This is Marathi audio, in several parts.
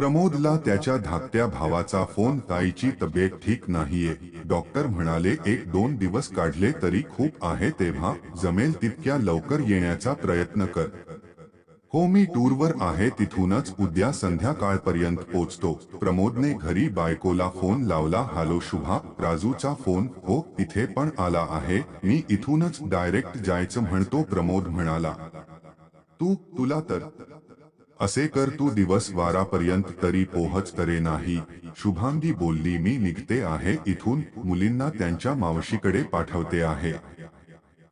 प्रमोदला त्याच्या धाकट्या भावाचा फोन ताईची तब्येत ठीक नाहीये. डॉक्टर म्हणाले एक दोन दिवस काढले तरी खूप आहे तेव्हा जमेल तितक्या लवकर येण्याचा प्रयत्न कर. हो मी टूरवर आहे तिथूनच उद्या संध्याकाळपर्यंत पोचतो. प्रमोदने घरी बायकोला फोन लावला हॅलो शुभा राजूचा फोन हो तिथे पण आला आहे मी इथूनच डायरेक्ट जायचं म्हणतो प्रमोद म्हणाला. तू तुला तर असे कर तू दिवस वारापर्यंत तरी पोहच करे नाही. शुभांगी बोलली मी निघते आहे इथून. मुलींना त्यांच्या मावशीकडे पाठवते आहे.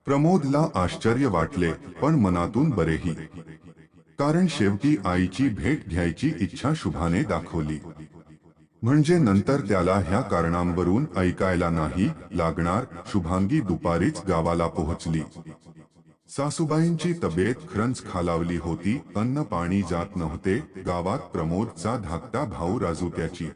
प्रमोदला आश्चर्य वाटले पण मनातून बरेही. कारण शेवटी आईची भेट घ्यायची इच्छा शुभाने दाखवली. म्हणजे नंतर त्याला ह्या कारणांवरून ऐकायला नाही लागणार शुभांगी दुपारीच गावाला पोहोचली. सासूबाईंची तब्येत खरंच खालावली होती अन्न पाणी जात नव्हते गावात प्रमोदचा धाकटा भाऊ राजू त्याची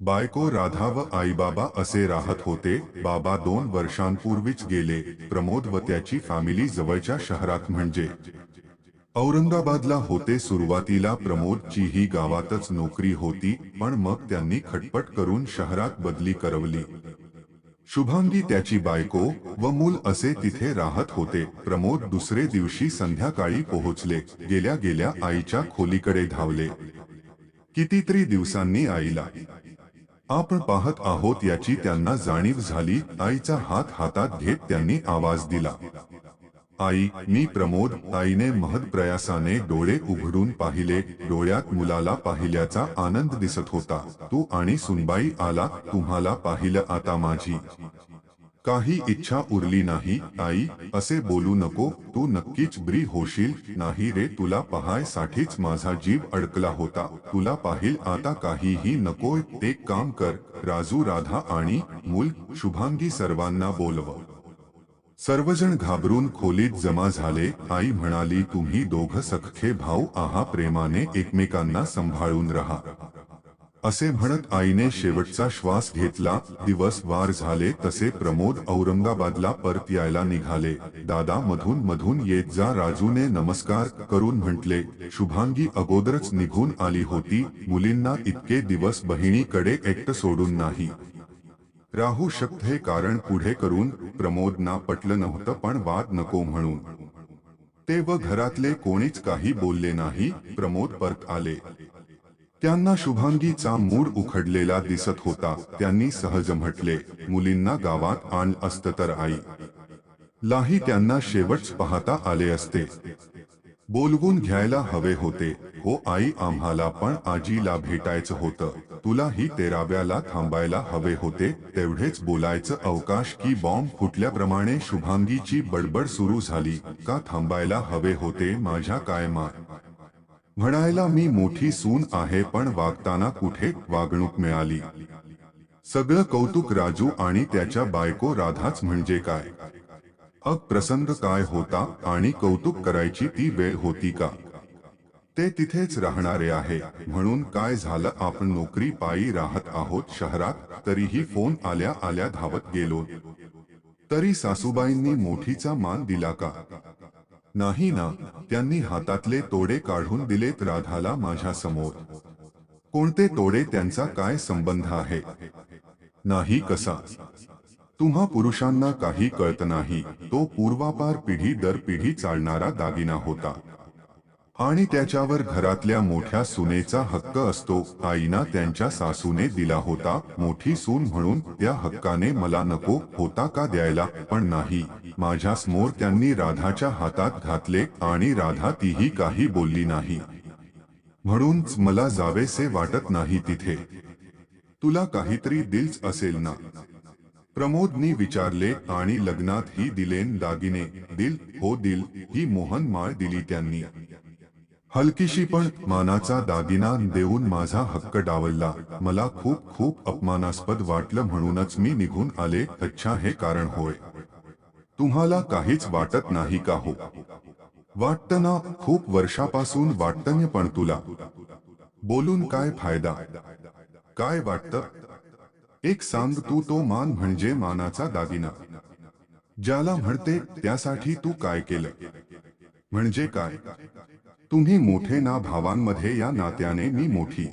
बायको राधा व आईबाबा असे राहत होते बाबा दोन वर्षांपूर्वीच गेले प्रमोद व त्याची फॅमिली जवळच्या शहरात म्हणजे. औरंगाबादला होते सुरुवातीला प्रमोदची ही गावातच नोकरी होती पण मग त्यांनी खटपट करून शहरात बदली करवली. शुभांगी त्याची बायको व मूल असे तिथे राहत होते. प्रमोद दुसरे दिवशी संध्याकाळी पोहोचले. गेल्या गेल्या आईच्या खोलीकडे धावले. कितीतरी दिवसांनी आईला आपण पाहत आहोत याची त्यांना जाणीव झाली. आईचा हात हातात घेत त्यांनी आवाज दिला. आई मी प्रमोद आईने महद प्रयासाने डोळे उघडून पाहिले. डोळ्यात मुलाला पाहिल्याचा आनंद दिसत होता. तू आणि सुनबाई आला तुम्हाला पाहिलं आता माझी. काही इच्छा उरली नाही. आई असे बोलू नको. तू नक्कीच ब्री होशील. नाही रे तुला पाहायसाठीच माझा जीव अडकला होता. तुला पाहिल आता काहीही नकोय. ते काम कर. राजू राधा आणि मूल शुभांगी सर्वांना बोलव. सर्वजण घाबरून खोलीत जमा झाले. आई म्हणाली तुम्ही दोघ सख्खे भाऊ आहा प्रेमाने एकमेकांना सांभाळून राहा. असे म्हणत आईने शेवटचा श्वास घेतला. दिवस वार झाले तसे प्रमोद औरंगाबादला परत यायला निघाले. दादा मधून मधून येत जा राजूने नमस्कार करून म्हटले. शुभांगी अगोदरच निघून आली होती. मुलींना इतके दिवस बहिणीकडे एकट सोडून नाही. राहू शकते हे कारण पुढे करून प्रमोदना पटलं नव्हतं पण वाद नको म्हणून. ते व घरातले कोणीच काही बोलले नाही प्रमोद परत आले. त्यांना शुभांगीचा मूड उखडलेला दिसत होता त्यांनी सहज म्हटले मुलींना गावात आण असत तर आई. लाही त्यांना शेवटच पाहता आले असते. बोलवून घ्यायला हवे होते हो आई आम्हाला पण आजीला भेटायचं होतं. तुलाही तेराव्याला थांबायला हवे होते तेवढेच बोलायचं अवकाश की बॉम्ब फुटल्याप्रमाणे शुभांगीची बडबड सुरू झाली का थांबायला हवे होते माझ्या कायमा? म्हणायला मी मोठी सून आहे पण वागताना कुठे वागणूक मिळाली? सगळं कौतुक राजू आणि त्याच्या बायको राधाच म्हणजे काय? अग प्रसंग काय होता आणि कौतुक करायची ती वेळ होती का? ते तिथेच राहणारे आहे. म्हणून काय झालं आपण नोकरी पायी राहत आहोत शहरात तरीही फोन आल्या आल्या धावत गेलो. तरी सासूबाईंनी मोठीचा मान दिला का? नाही ना त्यांनी हातातले तोडे काढून दिलेत राधाला माझ्यासमोर कोणते तोडे त्यांचा काय संबंध आहे? नाही कसा? तुम्हा पुरुषांना काही कळत नाही. तो पूर्वापार पिढी दर पिढी चालणारा दागिना होता. आणि त्याच्यावर घरातल्या मोठ्या सुनेचा हक्क असतो. आईना त्यांच्या सासूने दिला होता. मोठी सून म्हणून त्या हक्काने मला नको होता का द्यायला? पण नाही. माझ्यासमोर त्यांनी राधाच्या हातात घातले आणि राधा तीही काही बोलली नाही. म्हणूनच मला जावेसे वाटत नाही तिथे. तुला काहीतरी दिलच असेल ना? प्रमोदनी विचारले आणि लग्नात ही दिलेन दागिने. दिल हो दिल ही मोहन माळ दिली त्यांनी. हलकीशी पण मानाचा दागिना देऊन माझा हक्क डावलला. मला खूप खूप अपमानास्पद वाटलं म्हणूनच मी निघून आले. अच्छा हे कारण होय. तुम्हाला काहीच वाटत नाही का हो? वाटतं ना खूप वर्षापासून वाटतं पण तुला. बोलून काय फायदा? काय वाटतं? एक सांग तू तो मान म्हणजे मानाचा दागिना. ज्याला म्हणते त्यासाठी तू काय केलं? म्हणजे काय? तुम्ही मोठे ना भावांमध्ये या नात्याने मी मोठी.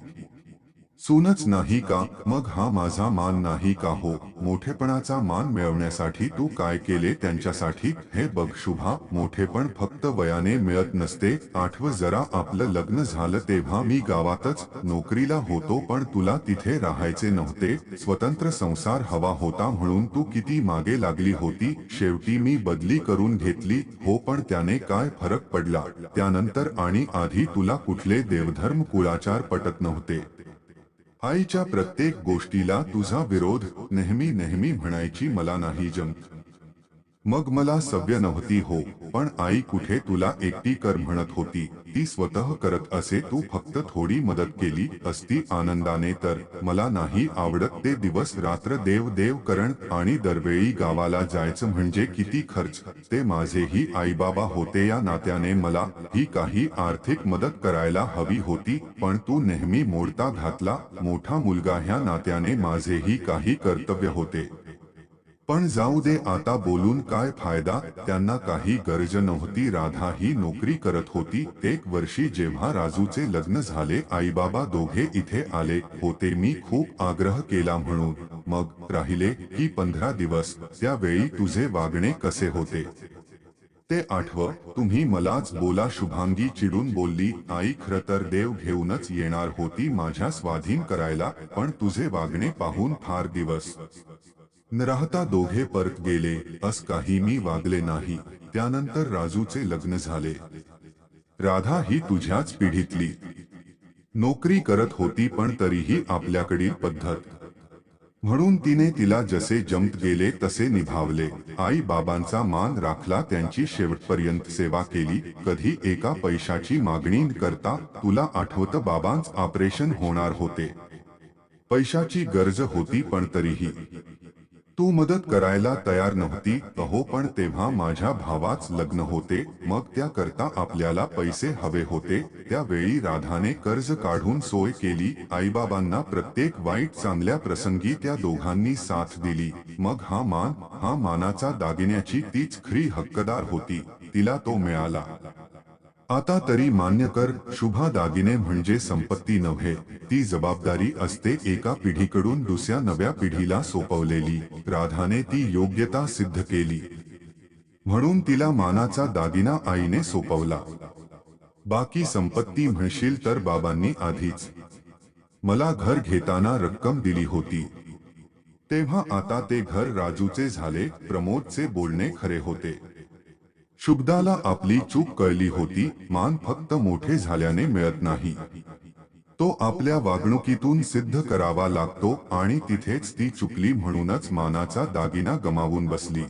सूनच नाही का? मग हा माझा मान नाही का हो? मोठेपणाचा मान मिळवण्यासाठी तू काय केले त्यांच्यासाठी? हे बघ शुभा मोठेपण फक्त वयाने मिळत नसते. आठव जरा आपलं लग्न झालं तेव्हा मी गावातच नोकरीला होतो पण तुला तिथे राहायचे नव्हते. स्वतंत्र संसार हवा होता म्हणून तू किती मागे लागली होती. शेवटी मी बदली करून घेतली. हो पण त्याने काय फरक पडला? त्यानंतर आणि आधी तुला कुठले देवधर्म कुळाचार पटत नव्हते. आईच्या प्रत्येक गोष्टीला तुझा विरोध नेहमी नेहमी म्हणायची मला नाही जमत. मग मला सव्य नव्हती हो पण आई कुठे तुला एकटी कर म्हणत होती ती स्वतः करत असे तू फक्त थोडी मदत केली असती आनंदाने तर मला नाही आवडत ते दिवस रात्र देव देव करण आणि दरवेळी गावाला जायचं म्हणजे किती खर्च ते माझेही आईबाबा होते या नात्याने मला ही काही आर्थिक मदत करायला हवी होती पण तू नेहमी मोडता घातला मोठा मुलगा ह्या नात्याने माझेही काही कर्तव्य होते. पण जाऊ दे आता बोलून काय फायदा? त्यांना काही गरज नव्हती. राधा ही नोकरी करत होती. एक वर्षी जेव्हा राजूचे लग्न झाले आईबाबा दोघे इथे आले. होते. मी खूप आग्रह केला म्हणून. मग राहिले की पंधरा दिवस. त्यावेळी तुझे वागणे कसे होते? ते आठव. तुम्ही मलाच बोला. शुभांगी चिडून बोलली आई खरं तर देव घेऊनच येणार होती माझ्या स्वाधीन करायला पण तुझे वागणे पाहून फार दिवस राहता दोघे परत गेले अस काही मी वागले नाही. त्यानंतर राजूचे लग्न झाले. राधा ही तुझ्याच पिढीतली. नोकरी करत होती पण तरीही आपल्याकडील पद्धत. म्हणून तिने तिला जसे जमत गेले तसे निभावले. आई बाबांचा मान राखला त्यांची शेवटपर्यंत सेवा केली. कधी एका पैशाची मागणी करता तुला आठवत बाबांच ऑपरेशन होणार होते. पैशाची गरज होती पण तरीही. तू मदत करायला तयार नव्हती अहो पण तेव्हा माझ्या भावाच लग्न होते मग त्याकरता आपल्याला पैसे हवे होते त्यावेळी राधाने कर्ज काढून सोय केली आईबाबांना प्रत्येक वाईट चांगल्या प्रसंगी त्या दोघांनी साथ दिली मग हा मान हा मानाचा दागिन्याची तीच खरी हक्कदार होती तिला तो मिळाला. आता तरी मान्य कर शुभा दागिने म्हणजे संपत्ती नव्हे ती जबाबदारी असते एका पिढीकडून दुसऱ्या नव्या पिढीला सोपवलेली राधाने ती योग्यता सिद्ध केली. म्हणून तिला मानाचा दागिना आईने सोपवला. बाकी संपत्ती म्हणशील तर बाबांनी आधीच. मला घर घेताना रक्कम दिली होती. तेव्हा आता ते घर राजूचे झाले प्रमोदचे बोलणे खरे होते. शुभदाला आपली चूक कळली होती मान फक्त मोठे झाल्याने मिळत नाही. तो आपल्या वागणुकीतून सिद्ध करावा लागतो आणि तिथेच ती चुकली म्हणूनच मानाचा दागिना गमावून बसली.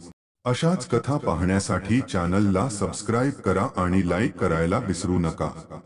अशाच कथा पाहण्यासाठी चॅनलला सबस्क्राईब करा आणि लाईक करायला विसरू नका.